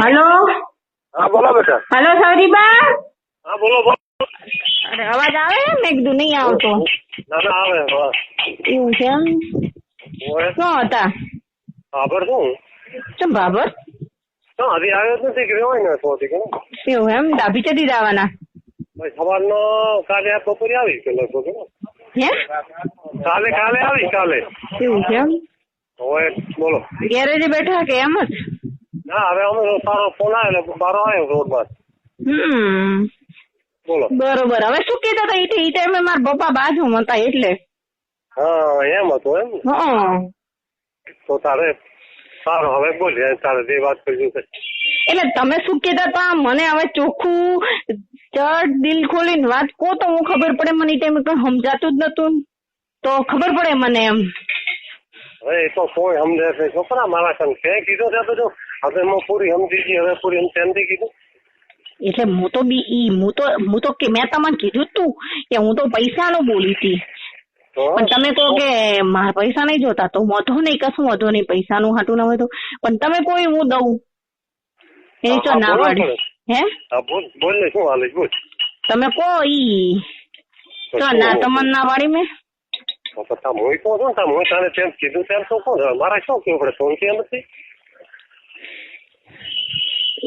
Hello? હા બોલો બેટા. હેલો સૌરીબા? હા બોલો બોલો. અરે અવાજ આવે મેં કીધું નહીં આવતો. ના ના આવે એવું છે એમ? શું હતા? ખબર શું? શું બાબર હા હજી આવ્યો જ નથી કે હોય ને તો એવું એમ? ડાભી ચડી જવાના. સવારનો કાલે આ બપોરે આવી કે લગભગ હે. કાલે કાલે આવી કાલે. એવું છે એમ? બોલો. ગેરેજે બેઠા કે એમ જ? ના હવે અમે સારો ફોન આવ્યો એટલે બારો આવ્યો રોડમાં હમ. બોલો. બરોબર. હવે શું કીધા હતા? ઈ ટાઈમે મારા પપ્પા બાજુ હતા એટલે. હા એમ હતું એમ હા. તો તારે સારું હવે બોલ તારે જે વાત કરી છે એટલે તમે શું કેતા હતા? મને હવે ચોખ્ખું ચડ દિલ ખોલીને વાત કહો તો હું ખબર પડે. મને એ ટાઈમે કઈ સમજાતું જ નતું તો ખબર પડે મને એમ. હવે એ તો કોઈ સમજે છે છોકરા મારા સંગ છે. કીધું છે બધું. હવે હું પૂરી સમજી ગઈ હવે પૂરી એમ કીધું. એટલે હું તો બી ઈ હું તો હું તો કે મેં તમને કીધું તું કે હું તો પૈસાનો બોલી હતી. પણ તમે કહો કે મારા પૈસા નહીં જોતા. તો વધો નહીં કશું વધો નહીં. પૈસાનું હાટું ના હોય તો પણ તમે કોઈ હું દઉં? એ તો ના પાડી. હે? બોલ બોલ શું હાલે બોલ. તમે કહો ઈ. તો ના તમને ના પાડી મેં? તો તો તમે હું કહું છું તમે હું તારે તેમ કીધું તેમ તો કોણ હવે મારે શું કેવું પડે ફોન કેમ નથી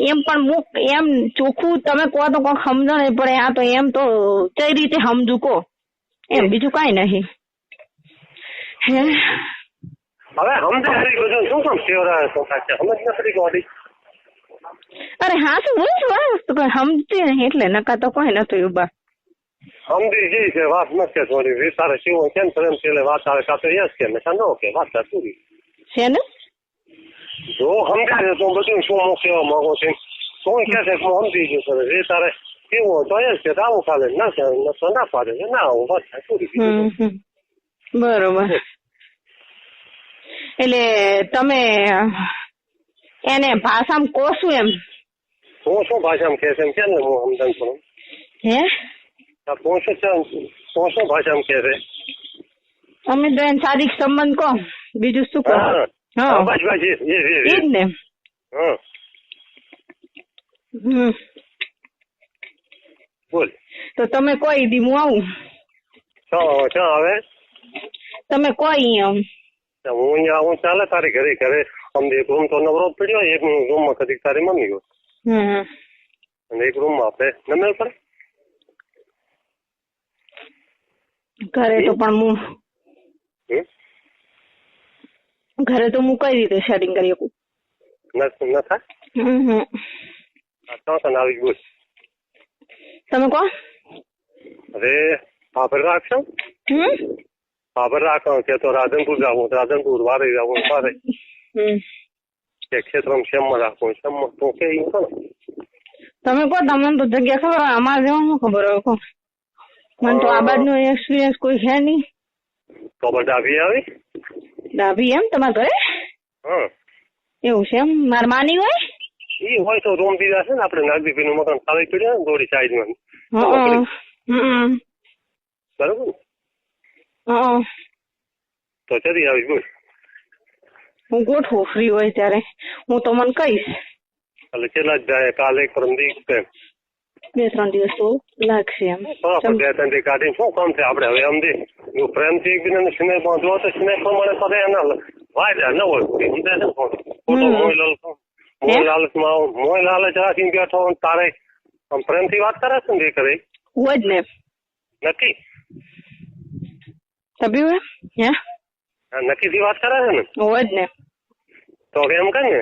એમ પણ મુક એમ ચોખ્ખું તમે કહો તો કોઈ સમજો નહીં પડે. આ તો એમ તો કઈ રીતે સમજુ કહો? એમ બીજું કાઈ નહીં. હે? હવે સમજે ખરી બધું શું કામ સેવરા સાચે? સમજ નથી ગોડી અરે હા શું હું છું સમજતી નહીં એટલે નકા તો કોઈ નતું ઊભા વિચારે શિવો કેમ પ્રેમ છે એટલે વાત આવે કાં તો યસ કે મેં નો કે વાત થાય પૂરી છે ને જો સમજે છે તો બધું શું હું કહેવા માંગુ છું કોઈ કહે છે કે હું સમજી ગયું છે જે તારે કેવું હોય તો યસ કે તો આવું ચાલે ના કે ન તો ના પાડે છે ના આવું વાત થાય પૂરી હમ હમ. બરોબર એટલે તમે એને ભાષામાં કોશું એમ હું શું ભાષામાં કહે છે એમ કેમ ને હું સમજણ કરું હે છે શું ભાષામાં કહે છે અમે બેન શારીરિક સંબંધ કહો બીજું શું કહો હા હા બસ બસ એ એ એ એ જ ને હમ બોલ તો તમે કોઈ દી હું આવું ક્યાં આવે તમે કોઈ એમ હું અહીંયા આવું ચાલે તારી ઘરે ઘરે અમને એક રૂમ તો નવરો પડ્યો એક રૂમમાં કદીક તારી મમ્મી હોય અને એક રૂમમાં આપણે નમેલ પડે ઘરે તો પણ હું ઘરે તો હું કઈ રીતે સેટિંગ કરી શકું? તમે કહો અરે ખબર રાખશો? ખબર રાખો કે તો રાધનપુર જાવું રાધનપુર વારે જાવું વારે. કે ક્ષેત્રમાં શ્યામમાં રાખવું શ્યામમાં તો કે તમે કહો તમને તો જગ્યા ખબર અમારે જેવું ખબર હોય મને તો આ બાજુ એક્સપિરિયન્સ કોઈ છે નહીં. તો બધા આવી? ડાભી એમ તમારા ઘરે? એવું છે એમ? માર માની હોય? એ હોય તો રૂમ દીધા છે ને આપણે નાગદીપી નું મકાન ખાલી પડ્યું સાઈડમાં. હં. હં. બરોબર? તો ચલી આવી બોલ. હું ગોઠવું ફ્રી હોય ત્યારે. હું તો મને કહીશ. એટલે કેટલા જ જાય? કાલે પરમ દી કે બે ત્રણ દિવસ તો લાગશે એમ બે ત્રણ દી કાઢીને શું કામ છે આપણે હવે સમજી પ્રેમથી એકબીજાને સ્નેહ બાંધવો તો સ્નેહ પ્રમાણે પછી એના વાયદા ન હોય કોઈ સમજાય ને. મોય લાલચ મોય લાલચમાં મોય લાલચ રાખીને બેઠો તારે પ્રેમથી વાત કરે છે ને એ કરે હોય જ ને નક્કી તબી હોય હે નક્કી થી વાત કરે છે ને હોય જ ને તો એમ કર ને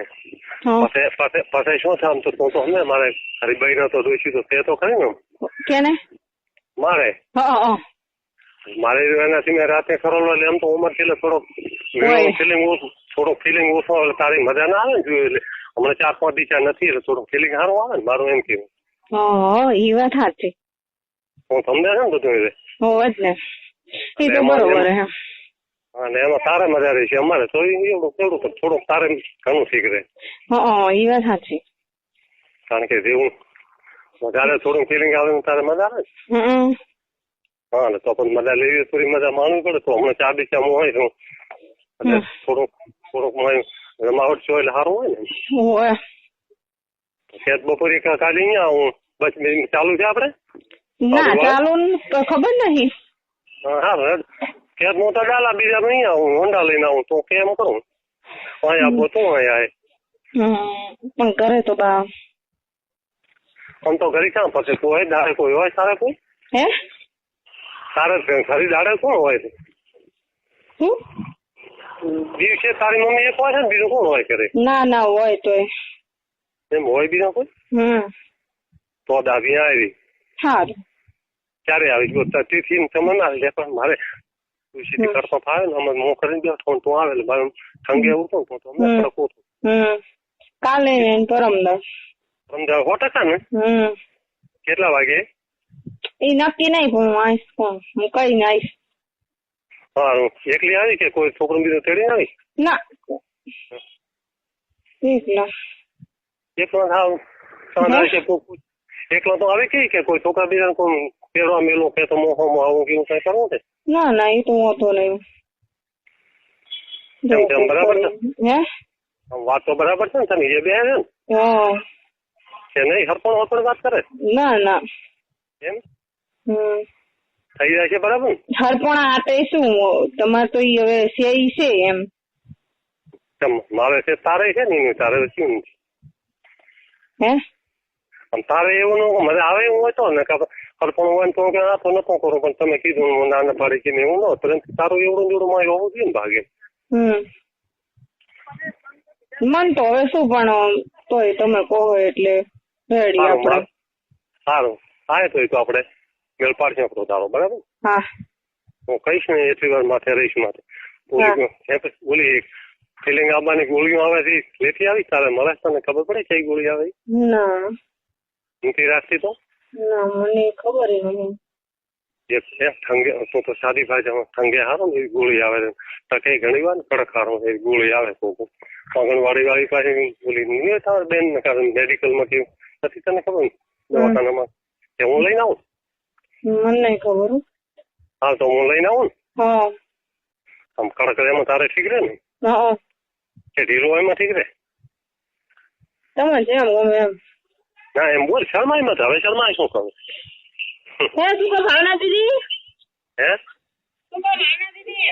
પાસે પછી પછી શું છે આમ તો તું તો સમજે મારે હરીભાઈ નો તો દોષી તો તે તો ખરી ને કેને મારે. મારે એનાથી મેં રાતે કરેલો એટલે એમ તો ઉંમર છે એટલે થોડોક ફિલિંગ ઓછું થોડોક ફિલિંગ ઓછો એટલે તારી મજા ના આવે ને જોયું એટલે હમણાં ચાર પાંચ દિવસ નથી એટલે થોડો ફિલિંગ સારું આવે ને મારું એમ કેવું હં, ઈ વાત સાચી હું સમજાય ને બધું એટલે એ તો બરોબર હે અને એમાં તારે મજા રહી છે અમારે. તો એવડું કેવડું પણ થોડુંક તારે ઘણું શીખરે હં, એ વાત સાચી. કારણ કે જેવું મજા થોડું ફિલિંગ આવે ને તારે મજા આવે. હા ને તો પણ મજા લેવી થોડી મજા માણવી પડે. તો હમણાં ચાર દિવસ હું હોય છું એટલે થોડુંક થોડુંક રમાવટ છો એટલે સારું હોય ને. હોય. ખેત બપોરે કાઢી અહીંયા હું બસ બે- ચાલુ છે આપણે ના? ચાલુ ખબર નહીં. હા હા હું તો ડાલા બીજા નહીં આવું હોન્ડા લઈને આવું તો કેમ કરું. અહીંયા આપો તું આય. પણ કરે તો બા આમ તો ઘરે ક્યાં પછી કોઈ દાડે કોઈ હોય સારે કોઈ? હે? તારે ઘરે દાડે કોણ હોય? છે દિવસે તારી મમ્મી એક હોય છે ને બીજું કોણ હોય કરે ના ના હોય તો એમ હોય બીજા કોઈ? હમ. તો દાદી આવી. સારું ક્યારે આવી? ગયો તિથિ તેથી તમે ના લે પણ મારે તુલસીથી કરતો ફાવે ને અમે હું કરીને બેઠો ને તું આવે એટલે મારે ઠંગે ઉઠો તો અમે હમ. તડકો કાલે ને પરમદાસ સમજાવ. સો ટકા ને? કેટલા વાગે? એ નક્કી નહીં પણ હું આવીશ કોણ હું કઈ આવીશ. સારું એકલી આવી કે કોઈ છોકરો બીજો તેડી આવી? ના. એકલા. એકલો થાવ સાંજે કે એકલો તો આવે કે કે કોઈ છોકરા બીજા કોઈ પહેરવા મેલો કે તો મોહો આવું કેવું કઈ કરવું છે? ના ના એ તો હોતો નહીં. બરાબર છે? વાત તો બરાબર છે ને તમે જે બે છે નહીં હરપણ હરપણ વાત કરે? ના ના. એમ? હમ. થઈ જાય છે બરાબર? હરપણ આ આટે શું તમારે તો ઈ હવે છે ઈ છે એમ. મારે છે તારે છે ને તારે શું? હે? તારે એવું ન મને આવે એવું હોય તો ને હરપણ હોય તો કે આ તો નતો કરો પણ તમે કીધું હું નાના ના પાડી કે એવું ન પરંતુ તારું એવડું જોડું માં હોવું જોઈએ ને ભાગે મન તો હવે શું પણ તોય તમે કહો એટલે રેડી આપણે સારું હા તો તો આપણે મેળ પાડશે આપણો તારો બરાબર હા હું કહીશ ને એટલી વાર માથે રહીશ માથે ઓલી હે, ફિલિંગ આવવાની ગોળીઓ આવે છે લેતી આવી તારે મળે તને ખબર પડે કઈ ગોળી આવે? ના નથી રાખતી તો ના મને ખબર નહીં. એક છે ઠંગે તું તો સાદી ભાષામાં ઠંગે હારો ને એવી ગોળી આવે તકે ઘણી વાર કડક હારો એવી ગોળી આવે આંગણવાડી વાળી પાસે નહીં હોય બેન ને કારણ મેડિકલમાં કેવું નથી તને ખબર દવાખાનામાં. કે હું લઈને આવું? મને નહીં ખબર હા. તો હું લઈને આવું ને? હા. આમ કડક એમાં તારે ઠીક રહે ને? હા. કે ઢીલો એમાં ઠીક રહે? તમે જેમ ગમે એમ. એમ બોલ શર્માય મત હવે શર્માય શું કરું? હે શું કહો ભાવના દીદી? હે? શું કહો ભાવના દીદી.